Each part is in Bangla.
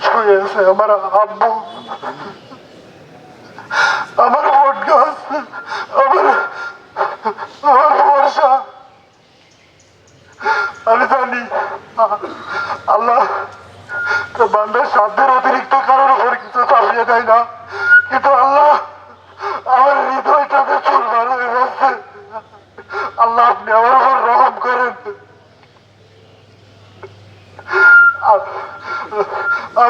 আমার আব্বু আমার ভোট গাছ আমার আমার বর্ষা আমি জানি আল্লাহ বান্দার সাধ্যের কারোর উপর কিছু চাপিয়ে দেয় না কিন্তু আল্লাহ আমার হৃদয়টাতে চুরমার হয়ে গেছে আল্লাহ আপনি আমার উপর রহম করেন আ-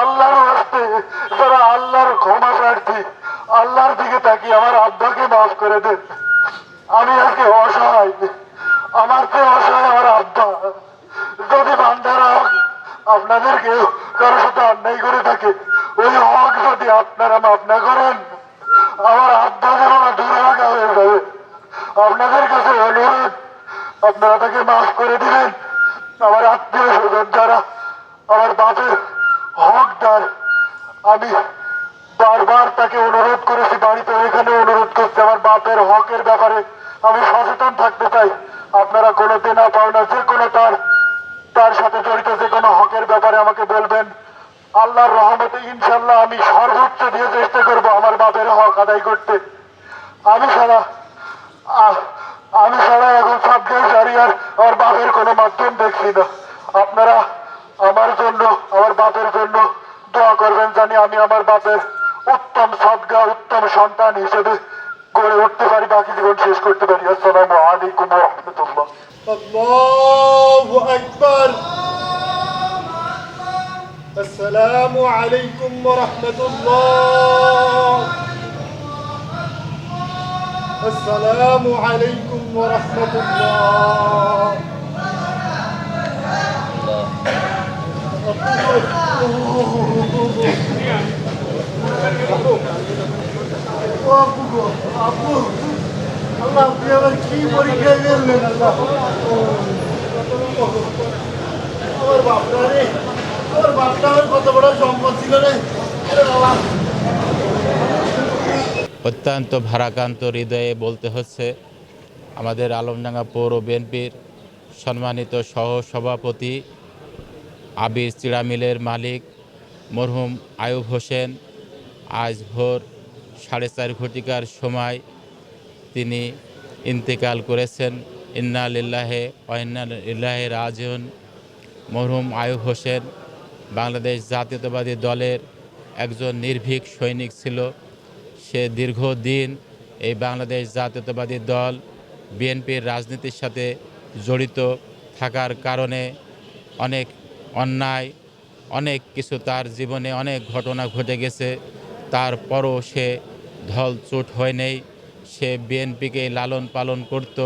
আল্লাহর হস্তে যারা আল্লাহর ক্ষমা প্রার্থী, আল্লাহর দিকে তাকিয়ে আমার আব্বাকে মাফ করে দেন। আমি আজকে অসহায় আমার চেয়ে অসহায় আমার আব্বা। যদি বান্দারা আপনাদের কেউ কারোর সাথে অন্যায় করে থাকে, ওই হক যদি আপনারা মাফ না করেন, আমার আব্বা যেন না দুর্ভাগা হয়ে যাবে। আপনাদের কাছে অনুরোধ, আপনারা তাকে মাফ করে দিবেন। আমার আত্মীয় স্বজন যারা আমার বাপের হকদার, আমি বারবার তাকে অনুরোধ করেছি, বাড়িতে এখানে অনুরোধ করছি আমার বাপের হকের ব্যাপারে আমি সচেতন থাকতে চাই। আপনারা কোনো দেনা পাওনা যে কোনো তার তার সাথে জড়িত, যে কোনো হকের ব্যাপারে আমাকে বলবেন। আল্লাহর রহমতে ইনশাল্লাহ আমি সর্বোচ্চ দিয়ে চেষ্টা করব আমার বাপের হক আদায় করতে। আমি ছাড়া আমি ছাড়া এখন সাবজেক্ট জারি আর আমার বাপের কোনো মাধ্যম দেখছি না। আপনারা আমার জন্য আমার বাপের জন্য দোয়া করবেন জানি আমি আমার বাপের উত্তম সদ্গা উত্তম সন্তান হিসেবে গড়ে উঠতে পারি বাকি জীবন শেষ করতে পারি আসসালামু আলাইকুম রহমতুল্লাহ الله أكبر السلام عليكم ورحمة الله السلام عليكم ورحمة الله অত্যন্ত ভারাক্রান্ত হৃদয়ে বলতে হচ্ছে আমাদের আলমডাঙ্গা পৌর বিএনপির সম্মানিত সহ সভাপতি আবির চিড়া মিলের মালিক মরহুম আয়ুব হোসেন আজ ভোর সাড়ে চার ঘটিকার সময় তিনি ইন্তেকাল করেছেন। ইন্না লিল্লাহে অন্না লিল্লাহে রাজন মরহুম আয়ুব হোসেন বাংলাদেশ জাতীয়তাবাদী দলের একজন নির্ভীক সৈনিক ছিল। সে দীর্ঘদিন এই বাংলাদেশ জাতীয়তাবাদী দল, বিএনপির রাজনীতির সাথে জড়িত থাকার কারণে অনেক অন্যায়, অনেক কিছু তার জীবনে অনেক ঘটনা ঘটে গেছে। তারপরও সে ঢল চুট হয় নেই। সে বিএনপিকে লালন পালন করত।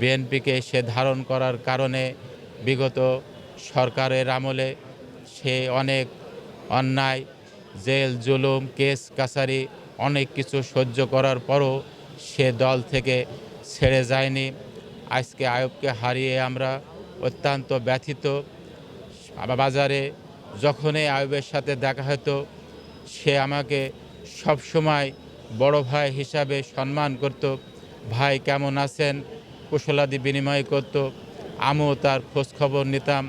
বিএনপিকে সে ধারণ করার কারণে বিগত সরকারের আমলে সে অনেক অন্যায়, জেল, জুলুম, কেস, কাছারি অনেক কিছু সহ্য করার পরও সে দল থেকে ছেড়ে যায়নি। আজকে আয়বকে হারিয়ে আমরা অত্যন্ত ব্যথিত। বাজারে যখনই আয়ুবের সাথে দেখা হতো, সে আমাকে সবসময় বড় ভাই হিসাবে সম্মান করত। ভাই কেমন আছেন? কুশলাদি বিনিময় করত। আমিও তার খোঁজ খবর নিতাম।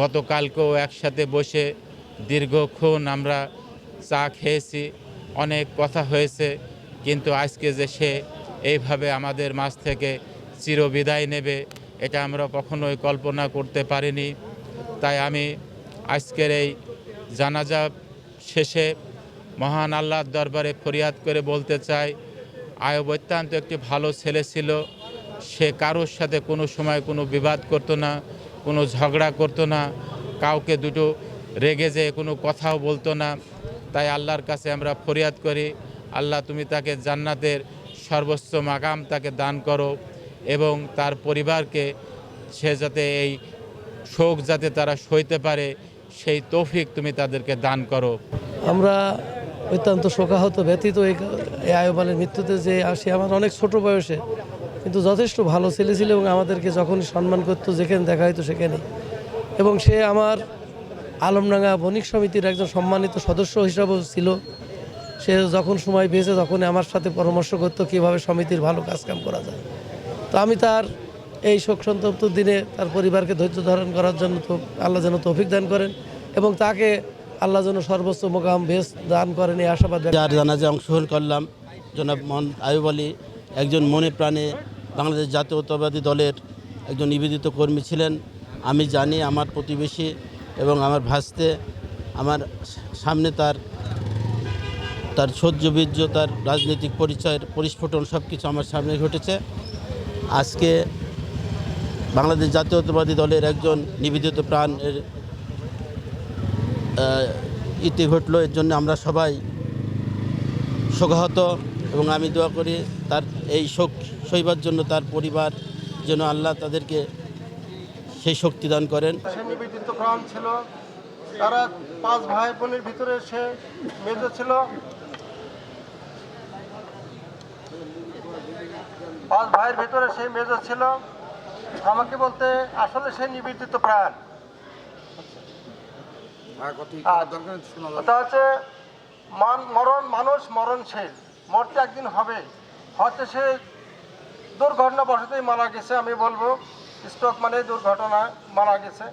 গতকালকেও একসাথে বসে দীর্ঘক্ষণ আমরা চা খেয়েছি। অনেক কথা হয়েছে, কিন্তু আজকে যে সে এইভাবে আমাদের মাঝ থেকে চিরবিদায় নেবে, এটা আমরা কখনোই কল্পনা করতে পারিনি। তাই আমি আজকের এই জানাজা শেষে মহান আল্লাহর দরবারে ফরিয়াদ করে বলতে চাই আয়ব অত্যন্ত একটি ভালো ছেলে ছিল, সে কারোর সাথে কোনো সময় কোনো বিবাদ করতো না, কোনো ঝগড়া করতো না, কাউকে দুটো রেগে যেয়ে কোনো কথাও বলতো না। তাই আল্লাহর কাছে আমরা ফরিয়াদ করি, আল্লাহ তুমি তাকে জান্নাতের সর্বোচ্চ মাকাম তাকে দান করো এবং তার পরিবারকে সে যাতে এই শোক যাতে তারা সইতে পারে, সেই তৌফিক তুমি তাদেরকে দান করো। আমরা অত্যন্ত শোকাহত ব্যতীত এই আয়ুবালের মৃত্যুতে যে আসি। আমার অনেক ছোট বয়সে, কিন্তু যথেষ্ট ভালো ছেলে ছিল এবং আমাদেরকে যখনই সম্মান করতো, যেখানে দেখা হতো সেখানে এবং সে আমার আলমডাঙ্গা বণিক সমিতির একজন সম্মানিত সদস্য হিসাবেও ছিল। সে যখন সময় পেয়েছে, তখনই আমার সাথে পরামর্শ করতো কীভাবে সমিতির ভালো কাজকাম করা যায়। তো আমি তার এই শোক সন্তপ্ত দিনে তার পরিবারকে ধৈর্য ধারণ করার জন্য তো আল্লাহ যেন তৌফিক দান করেন এবং তাকে আল্লাহ যেন সর্বোচ্চ মোকাম বেশ দান করেন, এই আশাবাদ যার জানাজে অংশগ্রহণ করলাম, জনাব মন আয়ুব আলী। একজন মনে প্রাণে বাংলাদেশ জাতীয়তাবাদী দলের একজন নিবেদিত কর্মী ছিলেন। আমি জানি আমার প্রতিবেশী এবং আমার ভাসতে, আমার সামনে তার তার সহ্যবীর্য, তার রাজনৈতিক পরিচয়ের পরিস্ফুটন সব কিছু আমার সামনে ঘটেছে। আজকে বাংলাদেশ জাতীয়তাবাদী দলের একজন নিবেদিত প্রাণের ইতি ঘটলো। এর জন্য আমরা সবাই শোকাহত এবং আমি দোয়া করি তার এই শোক সইবার জন্য তার পরিবার যেন আল্লাহ তাদেরকে সেই শক্তি দান করেন। নিবেদিত প্রাণ ছিল। তারা পাঁচ ভাই বোনের ভিতরে সে মেজ ছিল। পাঁচ ভাইয়ের ভিতরে সেই মেজ ছিল। আমাকে বলতে আসলে সে নিবেদিত প্রাণ। হচ্ছে মান মরণ মানুষ মরণশীল। মরতে একদিন হবে। হয়তো সে দুর্ঘটনাবশতই মারা গেছে আমি বলব। স্ট্রোক মানে দুর্ঘটনা মারা গেছে।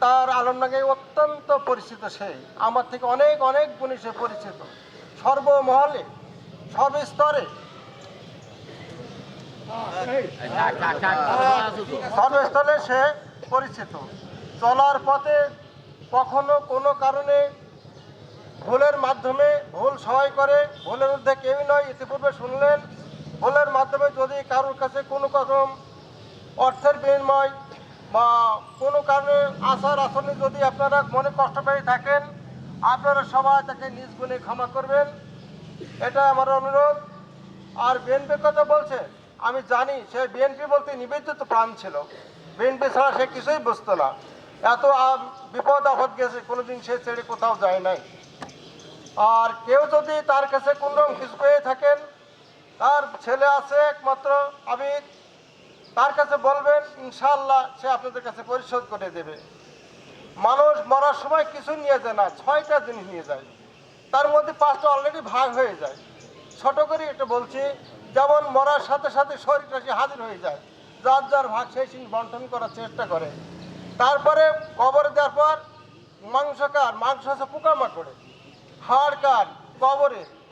তার আলমনাগে অত্যন্ত পরিচিত সে। আমার থেকে অনেক অনেক গুণে সে পরিচিত। সর্বমহলে সর্বস্তরে সর্বস্থলে সে পরিচিত। চলার পথে কখনো কোনো কারণে ভুলের মাধ্যমে ভুল সহায় করে, ভুলের মধ্যে কেউই নয়, ইতিপূর্বে শুনলেন। ভুলের মাধ্যমে যদি কারোর কাছে কোনো রকম অর্থের বিনিময় বা কোনো কারণে আসার আসনে যদি আপনারা মনে কষ্ট পেয়ে থাকেন, আপনারা সবাই তাকে নিজ গুণে ক্ষমা করবেন। এটা আমার অনুরোধ। আর বিএনপির কথা বলছে? আমি জানি, সে বিএনপি বলতে নিবেদিত প্রাণ ছিল। বিএনপি ছাড়া সে কিছুই বুঝতো না। এত বিপদ, আপদ গেছে, কোনোদিন সে ছেড়ে কোথাও যায় নাই। আর কেউ যদি তার কাছে কোনো রকম কিছু পেয়ে থাকেন, তার ছেলে আছে একমাত্র আমি তার কাছে বলবেন ইনশাল্লাহ সে আপনাদের কাছে পরিশোধ করে দেবে। মানুষ মরার সময় কিছু নিয়ে যায় না, ছয়টা জিনিস নিয়ে যায়। তার মধ্যে পাঁচটা অলরেডি ভাগ হয়ে যায়। ছোট করে এটা বলছি যেমন মরার সাথে সাথে শরীরটা সে হাজির হয়ে যায়। যার যার ভাগ সেই সিং বন্টন করার চেষ্টা করে। তারপরে কবরে দেওয়ার পর মাংস কার মাংস আছে পোকামাকড়ে হাড় কার কবরে